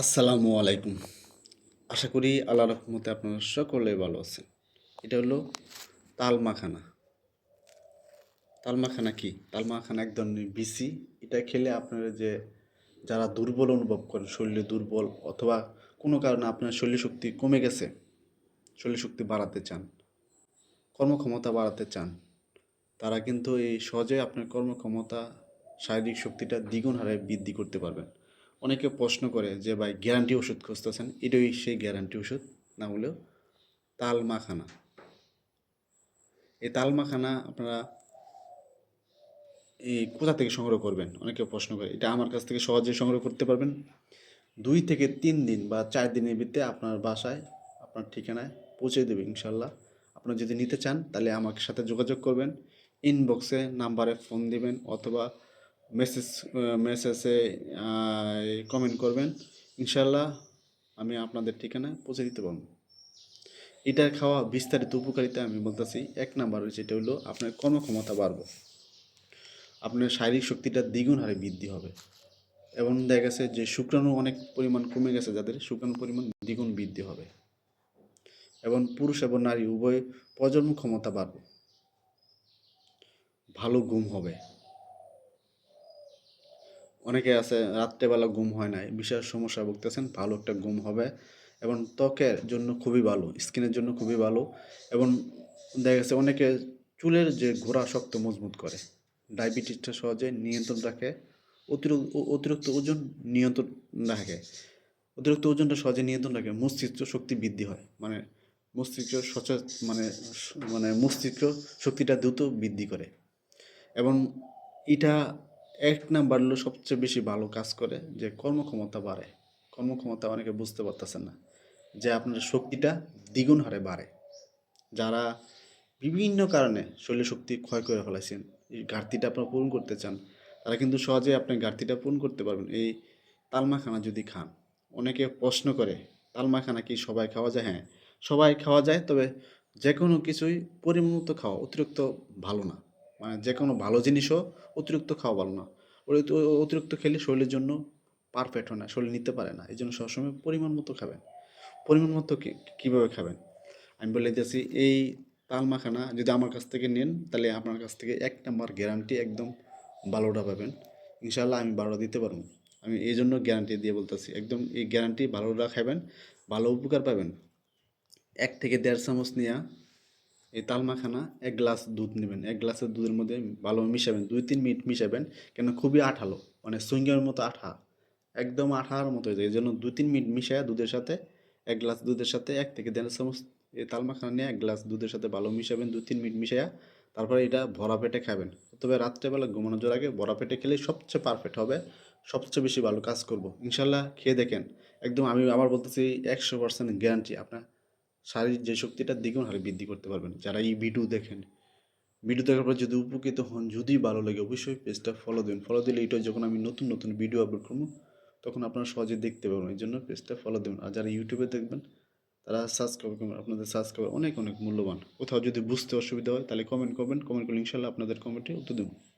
আসসালামু আলাইকুম। আশা করি আল্লাহ রহমতে আপনারা সকলে ভালো আছেন। এটা হলো তাল মাখানা তাল মাখানা কি? তাল মাখানা এক ধরনের বিসি এটা খেলে আপনারা যে যারা দুর্বল অনুভব করেন, শরীরে দুর্বল অথবা কোনো কারণে আপনার শরীর শক্তি কমে গেছে শরীর শক্তি বাড়াতে চান, কর্মক্ষমতা বাড়াতে চান, তারা কিন্তু এই সহজে আপনার কর্মক্ষমতা, শারীরিক শক্তিটা দ্বিগুণ হারে বৃদ্ধি করতে পারবেন। অনেকে প্রশ্ন করে যে, ভাই, গ্যারান্টি ওষুধ খুঁজতেছেন? এটাই সেই গ্যারান্টি ওষুধ, না হলেও তাল মাখানা এই তাল মাখানা আপনারা এই কোথা থেকে সংগ্রহ করবেন? অনেকে প্রশ্ন করে। এটা আমার কাছ থেকে সহজে সংগ্রহ করতে পারবেন। দুই থেকে তিন দিন বা চার দিনের ভিতরে আপনার বাসায়, আপনার ঠিকানায় পৌঁছে দেবে, ইনশাল্লাহ। আপনারা যদি নিতে চান, তাহলে আমার সাথে যোগাযোগ করবেন। ইনবক্সে নাম্বারে ফোন দিবেন অথবা মেসেজ মেসেজে কমেন্ট করবেন ইনশাল্লাহ আমি আপনাদের ঠিকানায় পৌঁছে দিতে পারব। এটার খাওয়া বিস্তারিত উপকারিতা আমি বলতেছি, এক নাম্বার যেটা হলো আপনার কর্মক্ষমতা বাড়বে। আপনার শারীরিক শক্তিটা দ্বিগুণ হারে বৃদ্ধি হবে। এবং দেখা গেছে যে শুক্রাণু অনেক পরিমাণ কমে গেছে যাদের শুক্রাণু পরিমাণ দ্বিগুণ বৃদ্ধি হবে। এবং পুরুষ এবং নারী উভয় প্রজন্ম ক্ষমতা বাড়বে। ভালো ঘুম হবে। অনেকে আছে, রাত্রেবেলা ঘুম হয় না বিশেষ সমস্যা ভুগতেছেন, ভালো একটা ঘুম হবে এবং ত্বকের জন্য খুবই ভালো, স্কিনের জন্য খুবই ভালো এবং দেখা গেছে অনেকে চুলের যে ঘোড়া শক্ত মজবুত করে, ডায়াবেটিসটা সহজে নিয়ন্ত্রণ রাখে, অতিরিক্ত অতিরিক্ত ওজন নিয়ন্ত্রণ রাখে, অতিরিক্ত ওজনটা সহজে নিয়ন্ত্রণ রাখে, মস্তিষ্ক শক্তি বৃদ্ধি হয় মানে মস্তিষ্ক সচেত মানে মানে মস্তিষ্ক শক্তিটা দ্রুত বৃদ্ধি করে এবং এটা এক নাম্বার হলো সবচেয়ে বেশি ভালো কাজ করে যে কর্মক্ষমতা বাড়ে। কর্মক্ষমতা অনেকে বুঝতে পারতেছেন না যে আপনার শক্তিটা দ্বিগুণ হারে বাড়ে। যারা বিভিন্ন কারণে শরীর শক্তি ক্ষয় করে ফেলাইছেন, এই ঘাটতিটা আপনারা পূরণ করতে চান, তারা কিন্তু সহজে আপনি ঘাটতিটা পূরণ করতে পারবেন। এই তালমাখানা যদি খান, অনেকে প্রশ্ন করে, তালমাখানা কি সবাই খাওয়া যায়? হ্যাঁ সবাই খাওয়া যায়, তবে যে কোনো কিছুই পরিমাণ মতো খাওয়া অতিরিক্ত ভালো না। মানে যে কোনো ভালো জিনিসও অতিরিক্ত খাওয়া ভালো না। অতিরিক্ত খেলে শরীরের জন্য পারফেক্ট হয় না, শরীর নিতে পারে না। এই জন্য সবসময় পরিমাণ মতো খাবেন। পরিমাণ মতো কীভাবে খাবেন? আমি বলে দিয়েছি এই তাল মাখানা যদি আমার কাছ থেকে নেন, তাহলে আপনার কাছ থেকে এক নাম্বার গ্যারান্টি একদম ভালোটা পাবেন। ইনশাল্লাহ আমি ভালোটা দিতে পারব। আমি এই জন্য গ্যারান্টি দিয়ে বলতেছি, একদম এই গ্যারান্টি ভালোটা খাবেন, ভালো উপকার পাবেন। এক থেকে দেড় চামচ নিয়ে এই তাল মাখানা এক গ্লাস দুধ নেবেন। এক গ্লাসের দুধের মধ্যে ভালো মিশাবেন। দুই তিন মিনিট মিশাবেন, কেন খুবই আঠালো। মানে সুইঙ্গের মতো আঠা। একদম আঠার মতো হয়ে যায়। এই জন্য দুই তিন মিনিট মিশায়া দুধের সাথে এক গ্লাস দুধের সাথে এক থেকে দেড় চামচ এই তাল মাখানা নিয়ে এক গ্লাস দুধের সাথে ভালো মিশাবেন। দুই তিন মিনিট মিশাইয়া তারপরে এটা ভরা পেটে খাবেন। তবে রাত্রেবেলা ঘুমানোর জোর আগে ভরা পেটে খেলে সবচেয়ে পারফেক্ট হবে। সবচেয়ে বেশি ভালো কাজ করব। ইনশাল্লাহ খেয়ে দেখেন। একদম আমি আবার বলতেছি একশো পার্সেন্ট গ্যারান্টি আপনার শারীরিক যে শক্তিটা দ্বিগুণ হারে বৃদ্ধি করতে পারবেন। যারা এই ভিডিও দেখেন, ভিডিও দেখার পর যদি উপকৃত হন, যদি ভালো লাগে অবশ্যই পেজটা ফলো দিন। ফলো দিলে এটা যখন আমি নতুন নতুন ভিডিও আপলোড করব, তখন আপনারা সহজে দেখতে পারবেন। এই জন্য পেজটা ফলো দিন। আর যারা ইউটিউবে দেখবেন, তারা সাবস্ক্রাইব করবেন। আপনাদের সাবস্ক্রাইব অনেক অনেক মূল্যবান। কোথাও যদি বুঝতে অসুবিধা হয়, তাহলে কমেন্ট করবেন। কমেন্ট করলে ইনশাল্লাহ আপনাদের কমেন্টে উত্তর দেবো।